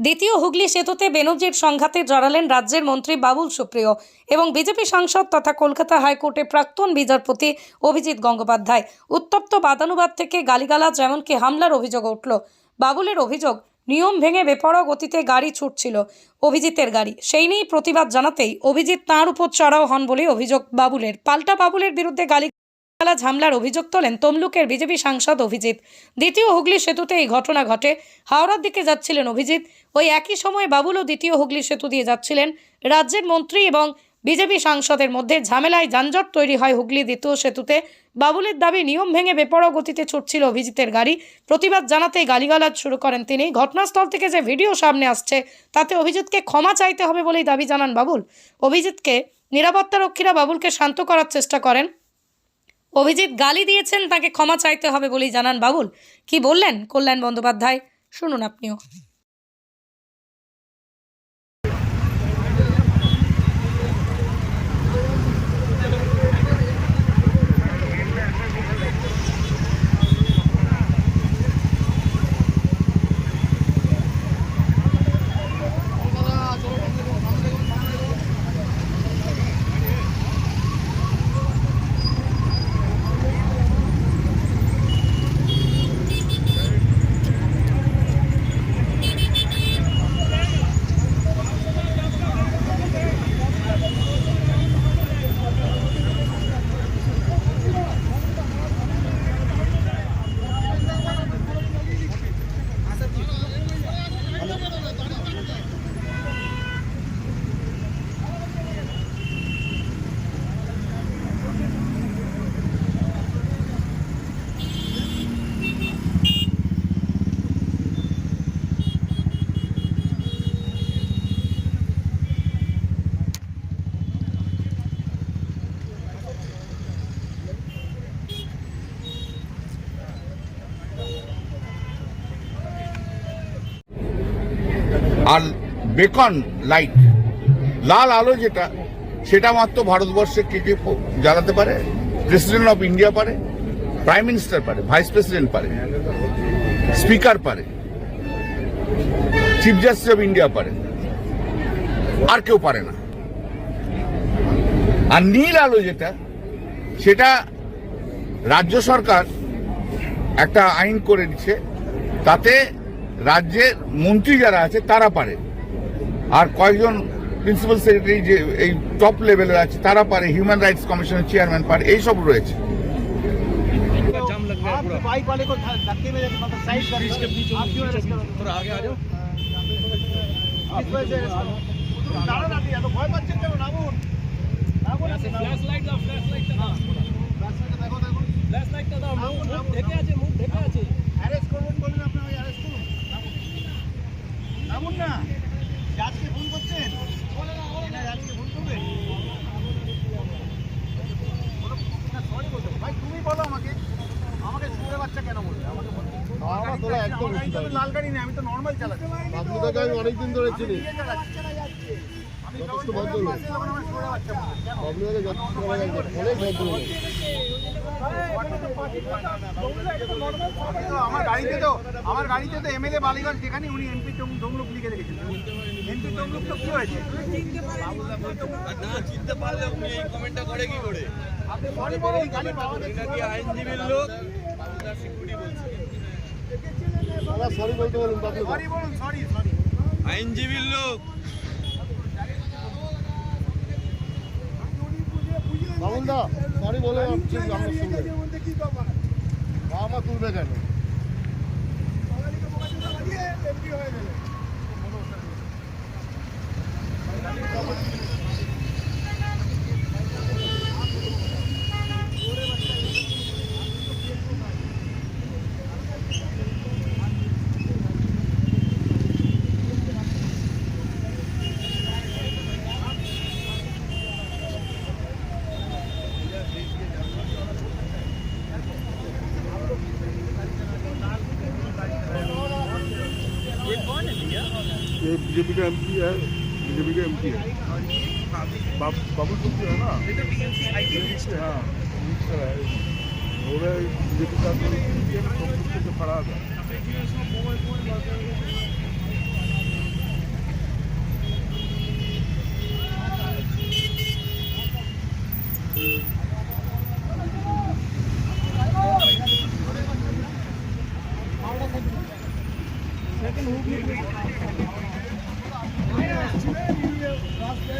দ্বিতীয় হুগলি সেতুতে বেনজির সংঘাতে জড়ালেন রাজ্যের মন্ত্রী বাবুল সুপ্রিয় এবং বিজেপি সাংসদ তথা কলকাতা হাইকোর্টের প্রাক্তন বিচারপতি অভিজিৎ গঙ্গোপাধ্যায়। উত্তপ্ত বাদানুবাদ থেকে গালিগালাজ, এমনকি হামলার অভিযোগ উঠল। বাবুলের অভিযোগ, নিয়ম ভেঙে বেপরোয়া গতিতে গাড়ি ছুটছিল অভিজিতের গাড়ি। সেই নিয়েই প্রতিবাদ জানাতেই অভিজিৎ তাঁর উপর চড়াও হন বলে অভিযোগ বাবুলের। পাল্টা বাবুলের বিরুদ্ধে গালি গালাজ হামলার অভিযোগ তোলেন তমলুকের বিজেপি সাংসদ অভিজিৎ। দ্বিতীয় হুগলি সেতুতে এই ঘটনা ঘটে। হাওড়ার দিকে যাচ্ছিলেন অভিজিৎ। ওই একই সময়ে বাবুলও দ্বিতীয় হুগলি সেতু দিয়ে যাচ্ছিলেন রাজ্যের মন্ত্রী এবং বিজেপি সাংসদের মধ্যে ঝামেলায় যানজট তৈরি হয় হুগলি দ্বিতীয় সেতুতে। বাবুলের দাবি, নিয়ম ভেঙে বেপরোয়া গতিতে ছুটছিল অভিজিতের গাড়ি। প্রতিবাদ জানাতেই গালিগালাজ শুরু করেন তিনি। ঘটনাস্থল থেকে যে ভিডিও সামনে আসছে, তাতে অভিজিৎকে ক্ষমা চাইতে হবে বলেই দাবি জানান বাবুল। অভিজিৎকে নিরাপত্তারক্ষীরা বাবুলকে শান্ত করার চেষ্টা করেন। অভিজিৎ গালি দিয়েছেন, তাকে ক্ষমা চাইতে হবে বলেই জানান বাবুল। কি বললেন কল্যাণ বন্দ্যোপাধ্যায়? শুনুন আপনিও। আর বেকন লাইট, লাল আলো যেটা, সেটা মাত্র ভারতবর্ষে কে কে জ্বালাতে পারে? প্রেসিডেন্ট অফ ইন্ডিয়া পারে প্রাইম মিনিস্টার পারে ভাইস প্রেসিডেন্ট পারে স্পিকার পারে চিফ জাস্টিস অফ ইন্ডিয়া পারে, আর কেউ পারে না। আর নীল আলো যেটা, সেটা রাজ্য সরকার একটা আইন করে দিচ্ছে, তাতে রাজ্যের মন্ত্রী যারা আছে তারা পারে আর কয়েকজন প্রিন্সিপাল সেক্রেটারি যে এই টপ লেভেলের আছে তারা পারে হিউম্যান রাইটস কমিশনের চেয়ারম্যান পারে এইসব রয়েছে जाम लग गया है आप पूरा बाइक वाले को ध- धक्के में देके मतलब साइड कर बीच के बीच आप क्यों arrest करो? थोड़ा आगे आ जाओ নামুন না। জাজকে ফোন করছেন? না, জাজকে ফোন করবেন? ভাই, তুমি বলো আমাকে আমাকে শুয়ে বাচ্চা কেন বলবে আমাকে বলো। আমার তোলা একদম লাল গাড়ি নেই আমি তো নর্মাল চালাচ্ছি আপনাদেরকে আমি অনেকদিন ধরে চিনি। যথেষ্ট ভদ্রলোক। বাসে যখন বাচ্চা বলে, যথেষ্ট অনেক ভদ্রলোক আমার গাড়িতে তো আমার গাড়িতে তো এমএলএ বালিগঞ্জ যেখানে উনি এমপি তমলুক লিখে রেখেছেন। এমপি তমলুক তো কি হয়েছে? চিনতে পারলে উনি এই কমেন্টটা করে কি করে সরি বলুন এটা কি আইনজীবীর লোক। সরি বলতে বলুন বাবু সরি বলুন সরি সরি আইনজীবীর লোক বাবুল দা বলে আমি আমার সঙ্গে বাবা মা তুলবে কেন? ये बीजेपी का एमपी है बीजेपी का एमपी है बाबू सिंह है ना हाँ हो गया बीजेपी का से खड़ा था Second, who will be? रास्ते